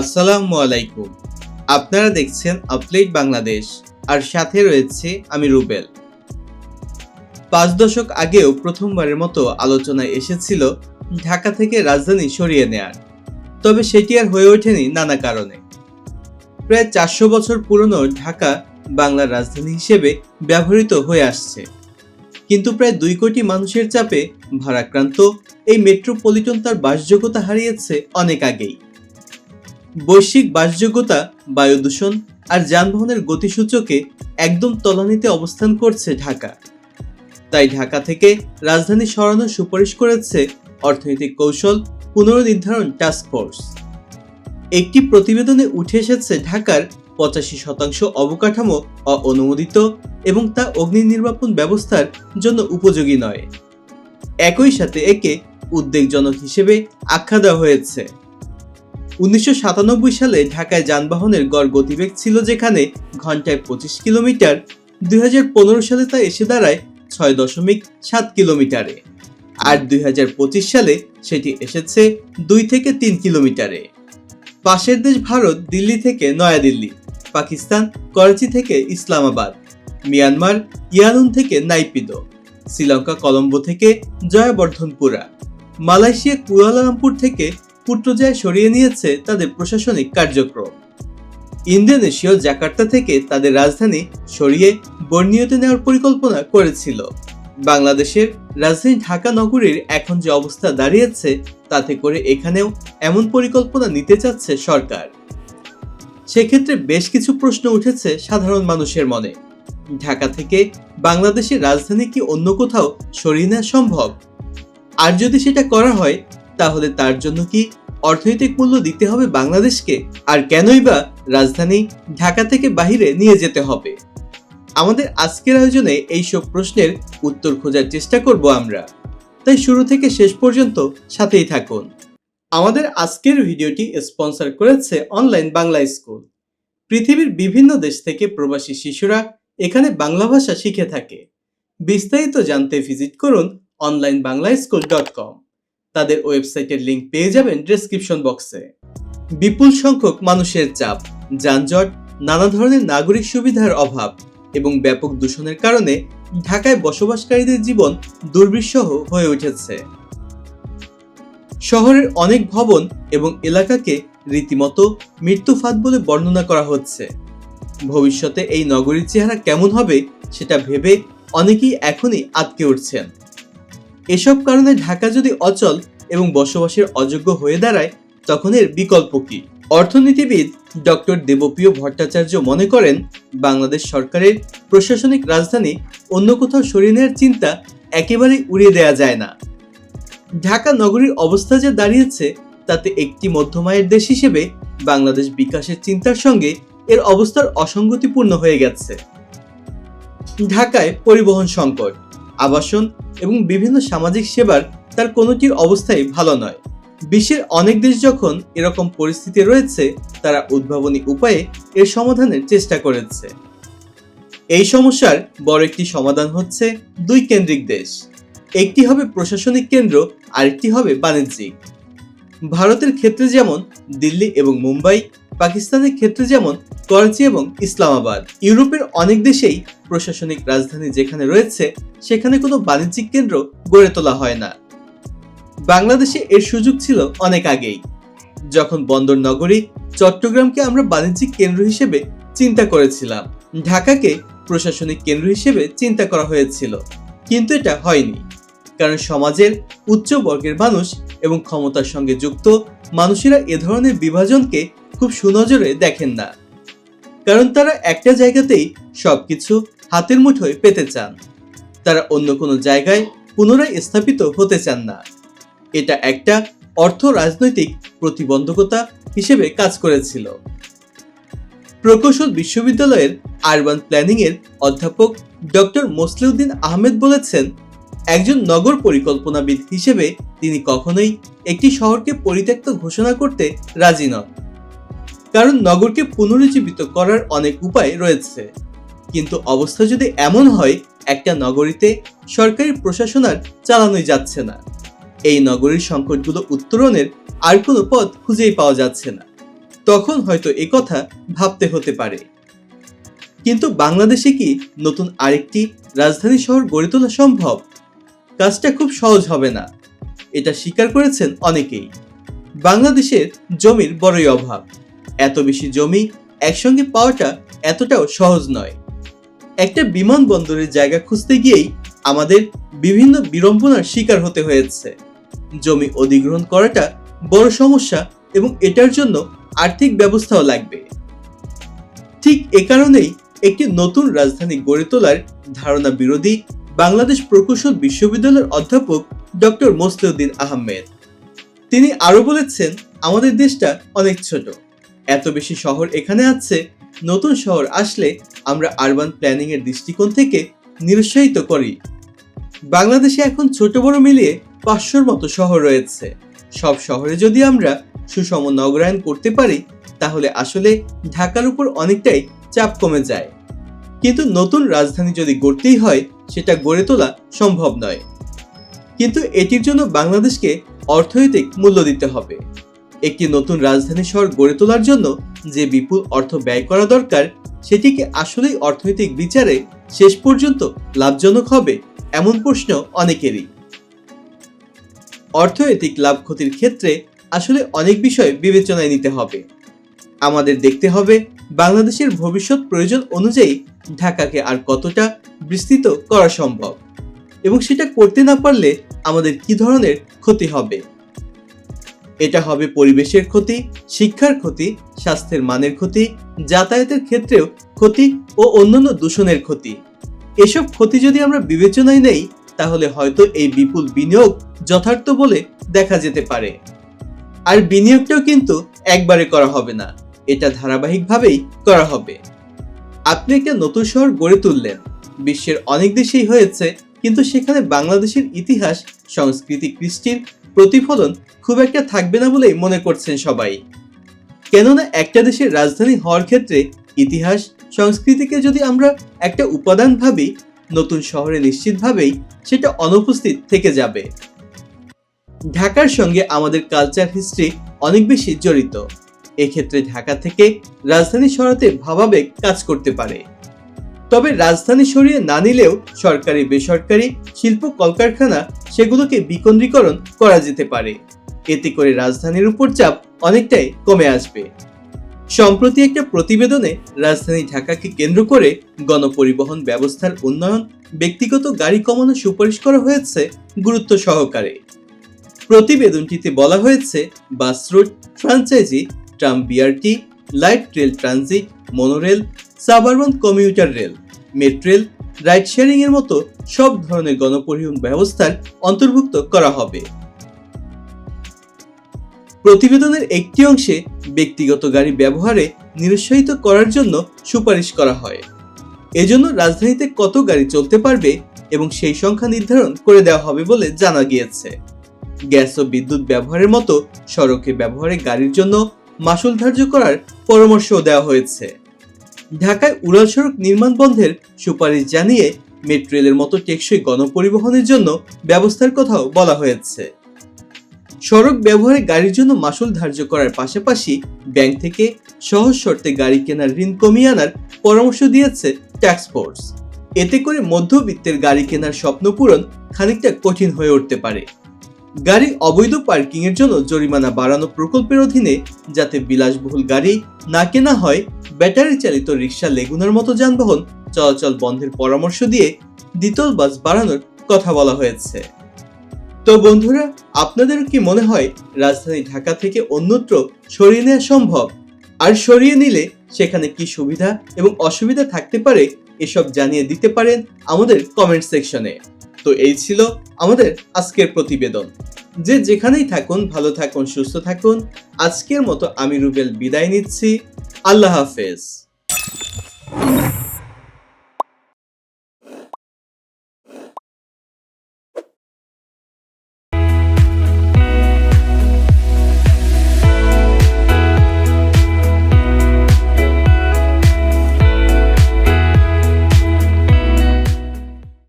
আসসালামু আলাইকুম। আপনারা দেখছেন আপলেট বাংলাদেশ, আর সাথে রয়েছে আমি রুবেল। পাঁচ দশক আগেও প্রথমবারের মতো আলোচনায় এসেছিল ঢাকা থেকে রাজধানী সরিয়ে নেয়ার। তবে সেটি আর হয়ে ওঠেনি নানা কারণে। প্রায় চারশো বছর পুরনো ঢাকা বাংলার রাজধানী হিসেবে ব্যবহৃত হয়ে আসছে। কিন্তু প্রায় দুই কোটি মানুষের চাপে ভারাক্রান্ত এই মেট্রোপলিটন তার বাসযোগ্যতা হারিয়েছে অনেক আগেই। বৈশ্বিক বাসযোগ্যতা বায়ু দূষণ আর যানবাহনের গতিসূচকে একদম তলানিতে অবস্থান করছে ঢাকা। তাই ঢাকা থেকে রাজধানী সরানোর সুপারিশ করেছে অর্থনৈতিক কৌশল পুনর্নির্ধারণ টাস্ক ফোর্স একটি প্রতিবেদনে উঠে এসেছে ঢাকার পঁচাশি শতাংশ অবকাঠামো অনুমোদিত এবং তা অগ্নি নির্বাপন ব্যবস্থার জন্য উপযোগী নয়। একই সাথে একে উদ্বেগজনক হিসেবে আখ্যা দেওয়া হয়েছে। উনিশশো সাতানব্বই সালে ঢাকায় যানবাহনের গড় গতিবেগ ছিল যেখানে ঘন্টায় পঁচিশ কিলোমিটার, দুই হাজার পনেরো সালে তা এসে দাঁড়ায় ছয় দশমিক সাত কিলোমিটারে আর দুই হাজার পঁচিশ সালে সেটি এসেছে দুই থেকে তিন কিলোমিটারে। পাশের দেশ ভারত, দিল্লি থেকে নয়াদিল্লি, পাকিস্তান, করাচি থেকে ইসলামাবাদ, মিয়ানমার ইয়ানুন থেকে নাইপিদো, শ্রীলঙ্কা, কলম্বো থেকে জয়াবর্ধনপুরা, মালয়েশিয়া, কুয়ালালামপুর থেকে পুট্রজায় সরিয়ে নিয়েছে তাদের প্রশাসনিক কার্যক্রম। ইন্দোনেশীয় জাকার্তা থেকে তাদের রাজধানী সরিয়ে বর্নিওতে নেওয়ার পরিকল্পনা করেছিল। বাংলাদেশের রাজধানী ঢাকা নগরীর এখন যে অবস্থা দাঁড়িয়েছে, তাতে করে এখানেও এমন পরিকল্পনা নিতে চাচ্ছে সরকার। সেক্ষেত্রে বেশ কিছু প্রশ্ন উঠেছে সাধারণ মানুষের মনে। ঢাকা থেকে বাংলাদেশের রাজধানী কি অন্য কোথাও সরিয়ে নেওয়া সম্ভব? আর যদি সেটা করা হয়, তাহলে তার জন্য কি অর্থনৈতিক মূল্য দিতে হবে বাংলাদেশকে আর কেনই বা রাজধানী ঢাকা থেকে বাহিরে নিয়ে যেতে হবে। আমাদের আজকের আয়োজনে এইসব প্রশ্নের উত্তর খোঁজার চেষ্টা করব আমরা। তাই শুরু থেকে শেষ পর্যন্ত সাথেই থাকুন। আমাদের আজকের ভিডিওটি স্পন্সর করেছে অনলাইন বাংলা স্কুল। পৃথিবীর বিভিন্ন দেশ থেকে প্রবাসী শিশুরা এখানে বাংলা ভাষা শিখে থাকে। বিস্তারিত জানতে ভিজিট করুন online Bangla school dot com. তাদের ওয়েবসাইটের লিংক পেয়ে যাবেন ডেসক্রিপশন বক্সে বিপুল সংখ্যক মানুষের চাপ, যানজট, নানা ধরনের নাগরিক সুবিধার অভাব এবং ব্যাপক দূষণের কারণে ঢাকায় বসবাসকারীদের জীবন দুর্বিষহ হয়ে উঠেছে। শহরের অনেক ভবন এবং এলাকাকে রীতিমতো মৃত্যুফাত বলে বর্ণনা করা হচ্ছে। ভবিষ্যতে এই নগরীর চেহারা কেমন হবে সেটা ভেবে অনেকেই এখনই আটকে উঠছেন। এসব কারণে ঢাকা যদি অচল এবং বসবাসের অযোগ্য হয়ে দাঁড়ায়, তখন এর বিকল্প কি? অর্থনীতিবিদ ডক্টর দেবপ্রিয় ভট্টাচার্য মনে করেন, বাংলাদেশ সরকারের প্রশাসনিক রাজধানী অন্য কোথাও সরিয়ে নেওয়ার চিন্তা একেবারেই উড়িয়ে দেওয়া যায় না। ঢাকা নগরীর অবস্থা যে দাঁড়িয়েছে, তাতে একটি মধ্যমায়ের দেশ হিসেবে বাংলাদেশ বিকাশের চিন্তার সঙ্গে এর অবস্থার অসঙ্গতিপূর্ণ হয়ে গেছে। ঢাকায় পরিবহন সংকট, আবাসন এবং বিভিন্ন সামাজিক সেবার তার কোনোটির অবস্থাই ভালো নয়। বিশ্বের অনেক দেশ যখন এরকম পরিস্থিতি রয়েছে, তারা উদ্ভাবনী উপায়ে এর সমাধানের চেষ্টা করেছে। এই সমস্যার বড় একটি সমাধান হচ্ছে দুই কেন্দ্রিক দেশ। একটি হবে প্রশাসনিক কেন্দ্র, আরেকটি হবে বাণিজ্যিক। ভারতের ক্ষেত্রে যেমন দিল্লি এবং মুম্বাই পাকিস্তানের ক্ষেত্রে যেমন করাচি এবং ইসলামাবাদ, ইউরোপের অনেক দেশেই প্রশাসনিক রাজধানী যেখানে রয়েছে, সেখানে কোনো বাণিজ্যিক কেন্দ্র গড়ে তোলা হয় না। বাংলাদেশে এর সুযোগ ছিল অনেক আগেই। যখন বন্দর নগরী চট্টগ্রামকে আমরা বাণিজ্যিক কেন্দ্র হিসেবে চিন্তা করেছিলাম, ঢাকাকে প্রশাসনিক কেন্দ্র হিসেবে চিন্তা করা হয়েছিল। কিন্তু এটা হয়নি, কারণ সমাজের উচ্চ বর্গের মানুষ এবং ক্ষমতার সঙ্গে যুক্ত মানুষেরা এ ধরনের বিভাজনকে খুব সুনজরে দেখেন না। কারণ তারা একটা জায়গাতেই সবকিছু হাতের মুঠোয় পেতে চান। তারা অন্য কোনো জায়গায় পুনরায় স্থাপিত হতে চান না। এটা একটা অর্থ রাজনৈতিক প্রতিবন্ধকতা হিসেবে কাজ করেছিল। প্রকৌশল বিশ্ববিদ্যালয়ের আরবান প্ল্যানিং এর অধ্যাপক ডক্টর মোসলিউদ্দিন আহমেদ বলেছেন, একজন নগর পরিকল্পনাবিদ হিসেবে তিনি কখনোই একটি শহরকে পরিত্যক্ত ঘোষণা করতে রাজি নন। কারণ নগরকে পুনরুজ্জীবিত করার অনেক উপায় রয়েছে। কিন্তু অবস্থা যদি এমন হয়, একটা নগরীতে সরকারি প্রশাসন আর চালানোই যাচ্ছে না। এই নগরীর সংকটগুলো উত্তরণের আর কোনো পথ খুঁজেই পাওয়া যাচ্ছে না। তখন হয়তো কথা ভাবতে হতে পারে। কিন্তু বাংলাদেশে কি নতুন আরেকটি রাজধানী শহর গড়ে তোলা সম্ভব? কাজটা খুব সহজ হবে না। এটা স্বীকার করেছেন অনেকেই। বাংলাদেশের জমির বড়ই অভাব। এত বেশি জমি, একসঙ্গে পাওয়াটা এতটাও সহজ নয়। একটা বিমানবন্দরের জায়গা খুঁজতে গিয়েই আমাদের বিভিন্ন বিড়ম্বনার শিকার হতে হয়েছে। জমি অধিগ্রহণ করাটা বড় সমস্যা এবং এটার জন্য আর্থিক ব্যবস্থাও লাগবে। ঠিক এ কারণেই একটি নতুন রাজধানী গড়ে তোলার ধারণা বিরোধী বাংলাদেশ প্রকৌশল বিশ্ববিদ্যালয়ের অধ্যাপক ডক্টর মোসলেউদ্দিন আহমেদ। তিনি আরও বলেছেন, আমাদের দেশটা অনেক ছোট। এত বেশি শহর এখানে আছে। নতুন শহর আসলে আমরা আরবান প্ল্যানিং এর দৃষ্টিকোণ থেকে নিরুৎসাহিত করি। বাংলাদেশে এখন ছোট বড় মিলিয়ে পাঁচশোর মতো শহর রয়েছে। সব শহরে যদি আমরা সুষম নগরায়ন করতে পারি, তাহলে আসলে ঢাকার উপর অনেকটাই চাপ কমে যায়। কিন্তু নতুন রাজধানী যদি গড়তেই হয়, সেটা গড়ে তোলা সম্ভব নয়। কিন্তু এটির জন্য বাংলাদেশকে অর্থনৈতিক মূল্য দিতে হবে। একটি নতুন রাজধানী শহর গড়ে তোলার জন্য যে বিপুল অর্থ ব্যয় করা দরকার, সেটিকে আসলেই অর্থনৈতিক বিচারে শেষ পর্যন্ত লাভজনক হবে এমন প্রশ্ন অনেকেরই। অর্থনৈতিক লাভ ক্ষতির ক্ষেত্রে আসলে অনেক বিষয় বিবেচনায় নিতে হবে। আমাদের দেখতে হবে বাংলাদেশের ভবিষ্যৎ প্রয়োজন অনুযায়ী ঢাকাকে আর কতটা বিস্তৃত করা সম্ভব এবং সেটা করতে না পারলে আমাদের কি ধরনের ক্ষতি হবে? এটা হবে পরিবেশের ক্ষতি, শিক্ষার ক্ষতি, স্বাস্থ্যের মানের ক্ষতি, যাতায়াতের ক্ষেত্রেও ক্ষতি ও অন্যান্য দূষণের ক্ষতি। এসব ক্ষতি যদি আমরা বিবেচনায় নেই, তাহলে হয়তো এই বিপুল বিনিয়োগ যথার্থ বলে দেখা যেতে পারে। আর বিনিয়োগটাও কিন্তু একবারে করা হবে না, এটা ধারাবাহিকভাবেই করা হবে। আপনি একটা নতুন শহর গড়ে তুললেন, বিশ্বের অনেক দেশেই হয়েছে, কিন্তু সেখানে বাংলাদেশের ইতিহাস, সংস্কৃতি, কৃষ্টির প্রতিফলন খুব একটা থাকবে না বলেই মনে করছেন সবাই। কেননা একটা দেশের রাজধানী হওয়ার ক্ষেত্রে ইতিহাস, সংস্কৃতিকে যদি আমরা একটা উপাদান ভাবি, নতুন শহরে নিশ্চিতভাবেই সেটা অনুপস্থিত থেকে যাবে। ঢাকার সঙ্গে আমাদের কালচার হিস্ট্রি অনেক বেশি জড়িত। এক্ষেত্রে ঢাকা থেকে রাজধানী সরাতে ভাবাবেগ কাজ করতে পারে। তবে রাজধানী সরিয়ে না নিলেও সরকারি, বেসরকারি শিল্প কলকারখানা সেগুলোকে বিকেন্দ্রীকরণ করা যেতে পারে। এতে করে রাজধানীর উপর চাপ অনেকটাই কমে আসবে। সম্প্রতি একটা প্রতিবেদনে রাজধানী ঢাকাকে কেন্দ্র করে গণপরিবহন ব্যবস্থার উন্নয়ন, ব্যক্তিগত গাড়ি কমানোর সুপারিশ করা হয়েছে গুরুত্ব সহকারে। প্রতিবেদনটিতে বলা হয়েছে, bus route franchise, tram BRT, light rail transit, monorail suburban commuter rail. Metrorail, ride sharing এর মতো সব ধরনের গণপরিবহন ব্যবস্থার অন্তর্ভুক্ত করা হবে। প্রতিবেদনের একটি অংশে ব্যক্তিগত গাড়ি ব্যবহারে নিরুৎসাহিত করার জন্য সুপারিশ করা হয়। এজন্য রাজধানীতে কত গাড়ি চলতে পারবে এবং সেই সংখ্যা নির্ধারণ করে দেওয়া হবে বলে জানা গিয়েছে। গ্যাস ও বিদ্যুৎ ব্যবহারের মতো সড়কে ব্যবহারে গাড়ির জন্য মাসুল ধার্য করার পরামর্শও দেওয়া হয়েছে। ঢাকায় উড়াল সড়ক নির্মাণ বন্ধের সুপারিশ জানিয়ে মেট্রো রেলের মতো টেকসই গণপরিবহনের জন্য ব্যবস্থার কথাও বলা হয়েছে। সড়ক ব্যবহারে গাড়ির জন্য মাসুল ধার্য করার পাশাপাশি ব্যাংক থেকে সহজ শর্তে গাড়ি কেনার ঋণ কমিয়ে আনার পরামর্শ দিয়েছে ট্যাক্স ফোর্স এতে করে মধ্যবিত্তের গাড়ি কেনার স্বপ্ন পূরণ খানিকটা কঠিন হয়ে উঠতে পারে। গাড়ি অবৈধ পার্কিংয়ের জন্য জরিমানা বাড়ানো প্রকল্পের অধীনে যাতে বিলাসবহুল গাড়ি না কেনা হয় ব্যাটারি চালিত রিক্সা লেগুনার মতো যানবাহন চলাচল বন্ধের পরামর্শ দিয়ে দ্বিতল বাস বাড়ানোর কথা বলা হয়েছে। তো বন্ধুরা আপনাদের কি মনে হয় রাজধানী ঢাকা থেকে অন্যত্র সরিয়ে নেওয়া সম্ভব? আর সরিয়ে নিলে সেখানে কি সুবিধা এবং অসুবিধা থাকতে পারে এসব জানিয়ে দিতে পারেন আমাদের কমেন্ট সেকশনে তো এই ছিল আমাদের আজকের প্রতিবেদন। যে যেখানেই থাকুন, ভালো থাকুন, সুস্থ থাকুন, আজকের মতো আমি রুবেল বিদায় নিচ্ছি। আল্লাহ হাফেজ।